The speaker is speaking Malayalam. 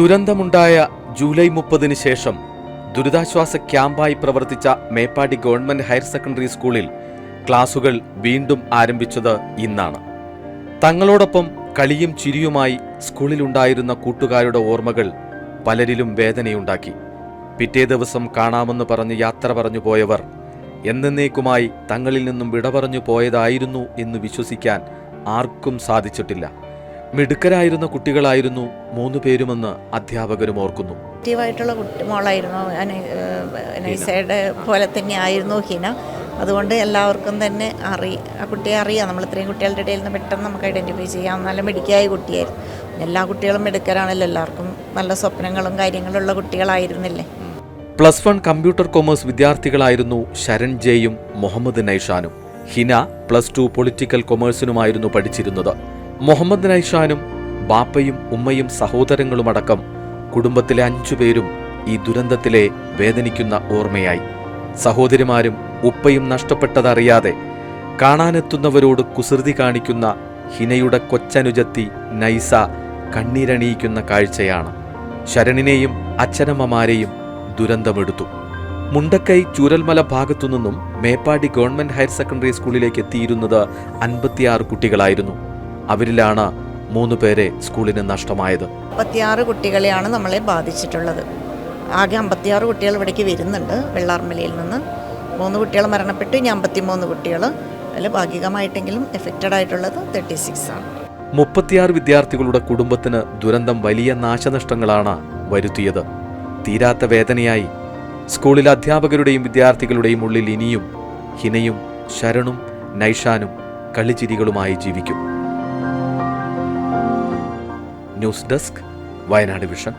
ദുരന്തമുണ്ടായ ജൂലൈ മുപ്പതിന് ശേഷം ദുരിതാശ്വാസ ക്യാമ്പായി പ്രവർത്തിച്ച മേപ്പാടി ഗവൺമെന്റ് ഹയർ സെക്കൻഡറി സ്കൂളിൽ ക്ലാസുകൾ വീണ്ടും ആരംഭിച്ചത് ഇന്നാണ്. തങ്ങളോടൊപ്പം കളിയും ചിരിയുമായി സ്കൂളിലുണ്ടായിരുന്ന കൂട്ടുകാരുടെ ഓർമ്മകൾ പലരിലും വേദനയുണ്ടാക്കി. പിറ്റേ ദിവസം കാണാമെന്ന് പറഞ്ഞ് യാത്ര പറഞ്ഞു പോയവർ എന്നേക്കുമായി തങ്ങളിൽ നിന്നും വിട പറഞ്ഞു പോയതായിരുന്നു എന്ന് വിശ്വസിക്കാൻ ആർക്കും സാധിച്ചിട്ടില്ല. മിടുക്കരായിരുന്ന കുട്ടികളായിരുന്നു മൂന്നു പേരുമെന്ന് അധ്യാപകരും ഓർക്കുന്നു. ആക്റ്റീവായിട്ടുള്ള കുട്ടി മോളായിരുന്നു. അന- പോലെ തന്നെ ആയിരുന്നു ഹിന. അതുകൊണ്ട് എല്ലാവർക്കും തന്നെ അറി ആ കുട്ടിയെ അറിയാം. നമ്മൾ ഇത്രയും കുട്ടികളുടെ ഇടയിൽ നിന്ന് പെട്ടെന്ന് നമുക്ക് ഐഡന്റിഫൈ ചെയ്യാം. നല്ല മിടുക്കിയായ കുട്ടിയായിരുന്നു. എല്ലാ കുട്ടികളും മിടുക്കരാണല്ലോ. എല്ലാവർക്കും നല്ല സ്വപ്നങ്ങളും കാര്യങ്ങളുള്ള കുട്ടികളായിരുന്നില്ലേ? പ്ലസ് വൺ കമ്പ്യൂട്ടർ കോമേഴ്സ് വിദ്യാർത്ഥികളായിരുന്നു ശരൺ ജെയും മുഹമ്മദ് നൈഷാനും. ഹിന പ്ലസ് ടു പൊളിറ്റിക്കൽ കൊമേഴ്സിനുമായിരുന്നു പഠിച്ചിരുന്നത്. മുഹമ്മദ് നൈഷാനും ബാപ്പയും ഉമ്മയും സഹോദരങ്ങളുമടക്കം കുടുംബത്തിലെ അഞ്ചു പേരും ഈ ദുരന്തത്തിലെ വേദനിക്കുന്ന ഓർമ്മയായി. സഹോദരിമാരും ഉപ്പയും നഷ്ടപ്പെട്ടതറിയാതെ കാണാനെത്തുന്നവരോട് കുസൃതി കാണിക്കുന്ന ഹിനയുടെ കൊച്ചനുജത്തി നൈസ കണ്ണീരണിയിക്കുന്ന കാഴ്ചയാണ്. ശരണിനെയും അച്ഛനമ്മമാരെയും ദുരന്തമെടുത്തു. മുണ്ടക്കൈ ചൂരൽമല ഭാഗത്തുനിന്നും മേപ്പാടി ഗവൺമെന്റ് ഹയർ സെക്കൻഡറി സ്കൂളിലേക്ക് എത്തിയിരുന്നത് അൻപത്തിയാറ് കുട്ടികളായിരുന്നു. അവരിലാണ് മൂന്ന് പേരെ സ്കൂളിന് നഷ്ടമായത്. അമ്പത്തിയാറ് കുട്ടികളെയാണ് നമ്മളെ ബാധിച്ചിട്ടുള്ളത്. ആകെ അമ്പത്തിയാറ് കുട്ടികൾ ഇവിടേക്ക് വരുന്നുണ്ട് വെള്ളാർമലയിൽ നിന്ന്. മൂന്ന് കുട്ടികൾ മരണപ്പെട്ടു ഇനി അമ്പത്തിമൂന്ന് കുട്ടികൾ. അതിൽ ഭാഗികമായിട്ടെങ്കിലും എഫക്റ്റഡ് ആയിട്ടുള്ളത് തേർട്ടി സിക്സ് ആണ്. മുപ്പത്തിയാറ് വിദ്യാർത്ഥികളുടെ കുടുംബത്തിന് ദുരന്തം വലിയ നാശനഷ്ടങ്ങളാണ് വരുത്തിയത്. തീരാത്ത വേദനയായി. സ്കൂളിലെ അധ്യാപകരുടെയും വിദ്യാർത്ഥികളുടെയും ഉള്ളിൽ ഇനിയും ഹിനയും ശരണും നൈഷാനും കളിച്ചിരികളുമായി ജീവിക്കും. News desk Wayanad vision